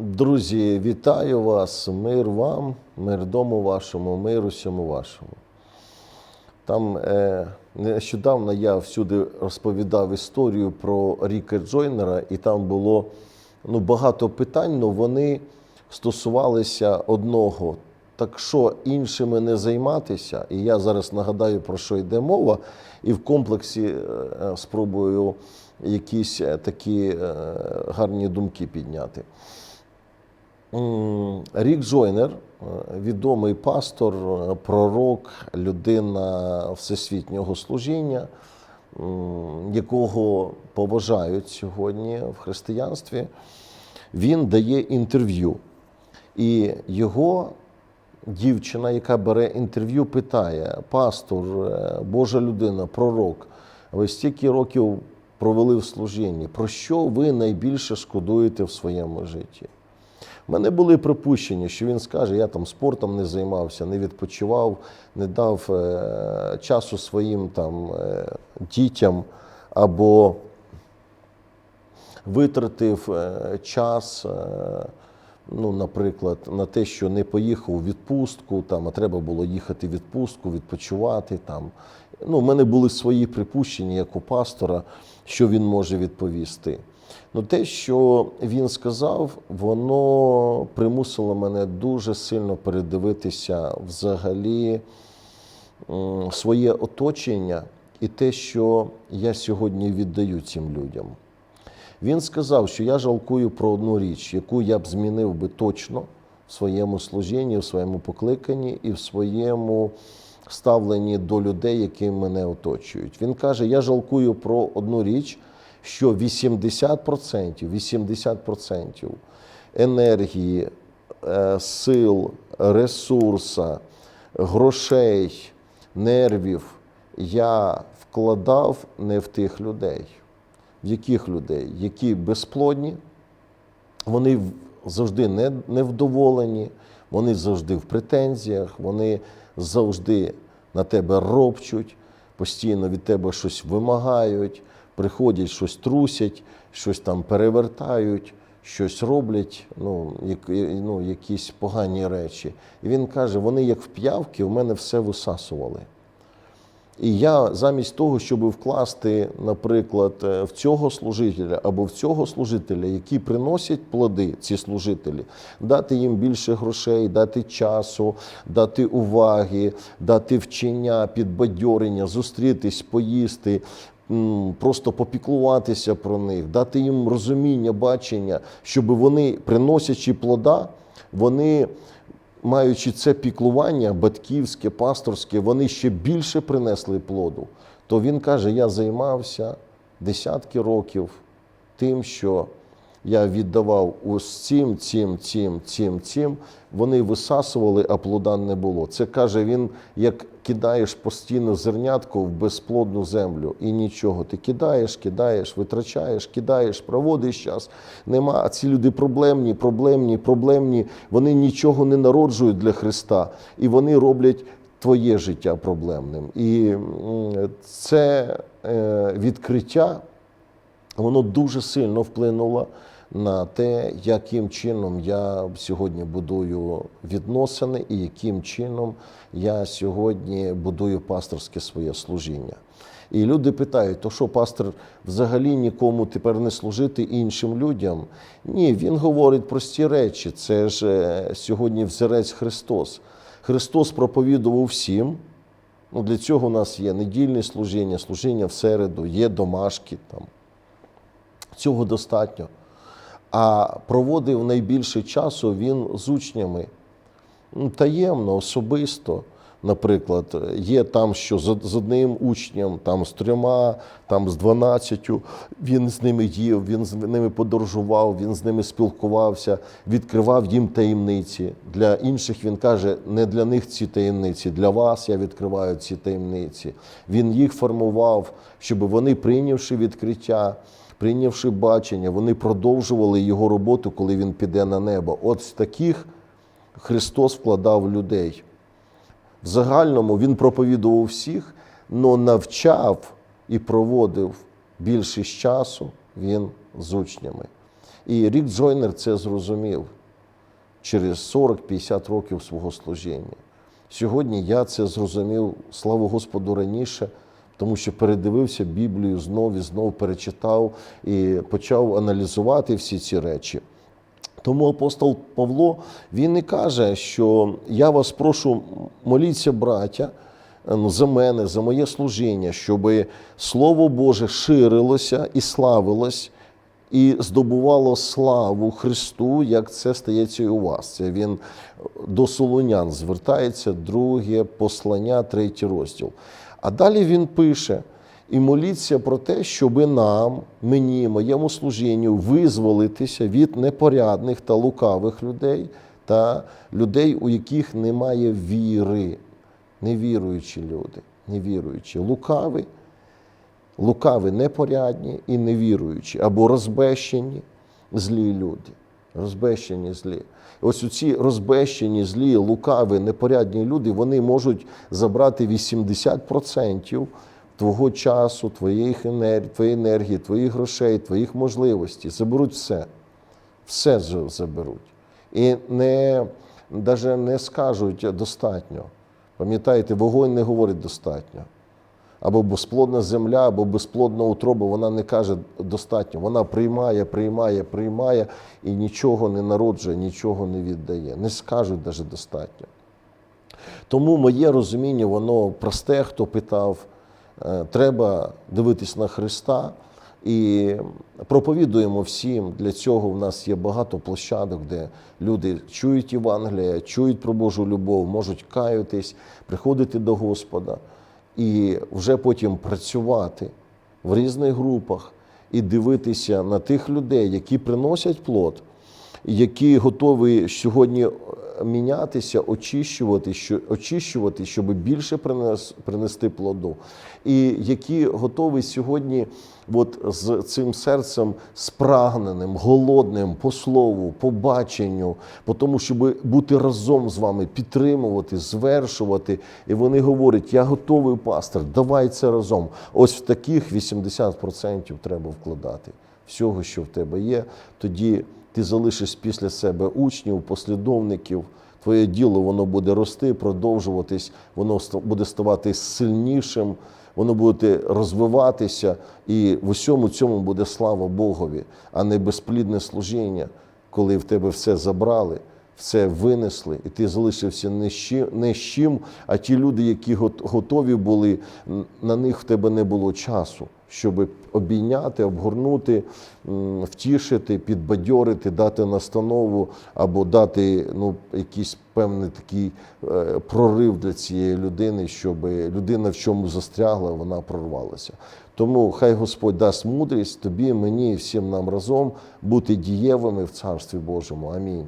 Друзі, вітаю вас, мир вам, мир дому вашому, мир усьому вашому. Там е, нещодавно я всюди розповідав історію про Ріка Джойнера, і там було ну, багато питань, але вони стосувалися одного. Так що іншими не займатися, і я зараз нагадаю, про що йде мова, і в комплексі е, е, спробую якісь е, такі гарні думки підняти. Рік Джойнер, е, відомий пастор, е, пророк, людина всесвітнього служіння, якого поважають сьогодні в християнстві, він дає інтерв'ю. І його дівчина, яка бере інтерв'ю, питає: Пастор, е, Божа людина, пророк, ви стільки років провели в служінні. Про що ви найбільше шкодуєте в своєму житті? Мене були припущення, що він скаже, я там спортом не займався, не відпочивав, не дав е, часу своїм там е, дітям або витратив е, час, е, ну, наприклад, на те, що не поїхав у відпустку, там, а треба було їхати в відпустку, відпочивати. Там. Ну, у мене були свої припущення як у пастора, що він може відповісти. Ну, те, що він сказав, воно примусило мене дуже сильно передивитися взагалі своє оточення і те, що я сьогодні віддаю цим людям. Він сказав, що я жалкую про одну річ, яку я б змінив би точно в своєму служінні, в своєму покликанні і в своєму ставленні до людей, які мене оточують. Він каже: я жалкую про одну річ, що 80%, 80% енергії, е, сил, ресурса, грошей, нервів я вкладав не в тих людей. В яких людей? Які безплодні, вони завжди не- невдоволені, вони завжди в претензіях, вони завжди на тебе робчуть, постійно від тебе щось вимагають, приходять, щось трусять, щось там перевертають, щось роблять, ну, як, ну, якісь погані речі. І він каже: вони як в п'явки, у мене все висасували. І я замість того, щоб вкласти, наприклад, е, в цього служителя або в цього служителя, які приносять плоди, ці служителі, дати їм більше грошей, дати часу, дати уваги, дати вчення, підбадьорення, зустрітись, поїсти. Просто попіклуватися про них, дати їм розуміння, бачення, щоб вони, приносячи плода, вони маючи це піклування батьківське, пасторське, вони ще більше принесли плоду. То він каже: я займався десятки років тим, що я віддавав ось цим, цим, цим, цим. Вони висасували, а плода не було. Це каже він, як кидаєш постійно зернятко в безплодну землю і нічого. Ти кидаєш, кидаєш, витрачаєш, кидаєш, проводиш час. Нема. А ці люди проблемні, проблемні, проблемні. Вони нічого не народжують для Христа, і вони роблять твоє життя проблемним. І це е, відкриття воно дуже сильно вплинуло на те, яким чином я сьогодні будую відносини і яким чином я сьогодні будую пасторське своє служіння. І люди питають, то що пастор взагалі нікому тепер не служити іншим людям? Ні, він говорить прості речі. Це ж е, сьогодні взірець Христос. Христос проповідував всім. Ну, для цього у нас є недільне служіння, служіння в середу, є домашки там. Цього достатньо. А проводив найбільше часу він з учнями ну, таємно, особисто. Наприклад, є там, що з одним учнем, там з трьома, там з дванадцятю. Він з ними їв, він з ними подорожував, він з ними спілкувався, відкривав їм таємниці. Для інших він каже: не для них ці таємниці, для вас я відкриваю ці таємниці. Він їх формував, щоб вони, прийнявши відкриття, прийнявши бачення, вони продовжували його роботу, коли він піде на небо. От з таких Христос вкладав людей. В загальному він проповідував всіх, але навчав і проводив більшість часу він з учнями. І Рік Джойнер це зрозумів через 40-50 років свого служіння. Сьогодні я це зрозумів, слава Господу, раніше, тому що передивився Біблію знов і знов перечитав і почав аналізувати всі ці речі. Тому апостол Павло він і каже, що я вас прошу, моліться, браття, ну, за мене, за моє служіння, щоб Слово Боже ширилося і славилось, і здобувало славу Христу, як це стається і у вас. Це він до Солонян звертається, друге послання, третій розділ. А далі він пише. І моліться про те, щоби нам, мені, моєму служінню, визволитися від непорядних та лукавих людей та людей, у яких немає віри, невіруючі люди, невіруючі, лукаві, лукаві, непорядні і невіруючі, або розбещені злі люди. Розбещені злі. Ось ці розбещені, злі, лукаві, непорядні люди, вони можуть забрати 80% твого часу, твоїх енергії, твоєї енергії, твоїх грошей, твоїх можливостей. Заберуть все. Все заберуть. І не, навіть не скажуть достатньо. Пам'ятаєте, вогонь не говорить достатньо. Або безплодна земля, або безплодна утроба, вона не каже достатньо. Вона приймає, приймає, приймає і нічого не народжує, нічого не віддає. Не скажуть навіть достатньо. Тому моє розуміння, воно просте, хто питав, треба дивитись на Христа. І проповідуємо всім. Для цього в нас є багато площадок, де люди чують Євангелія, чують про Божу любов, можуть каятись, приходити до Господа і вже потім працювати в різних групах і дивитися на тих людей, які приносять плод, які готові сьогодні е, мінятися, очищувати, що, очищувати, щоб більше принес, принести плоду, і які готові сьогодні от з цим серцем спрагненим, голодним по слову, по баченню, по тому, щоб бути разом з вами, підтримувати, звершувати. І вони говорять: я готовий пастор, давай це разом. Ось в таких 80% треба вкладати всього, що в тебе є. Тоді ти залишиш після себе учнів, послідовників. Твоє діло воно буде рости, продовжуватись, воно буде ставати сильнішим, воно буде розвиватися, і в усьому цьому буде слава Богові, а не безплідне служіння, коли в тебе все забрали, все винесли, і ти залишився не з чим, а ті люди, які гот- готові були, на них в тебе не було часу, щоб обійняти, обгорнути, втішити, підбадьорити, дати настанову або дати ну, якийсь певний такий е, прорив для цієї людини, щоб людина в чому застрягла, вона прорвалася. Тому хай Господь дасть мудрість тобі, мені і всім нам разом бути дієвими в Царстві Божому. Амінь.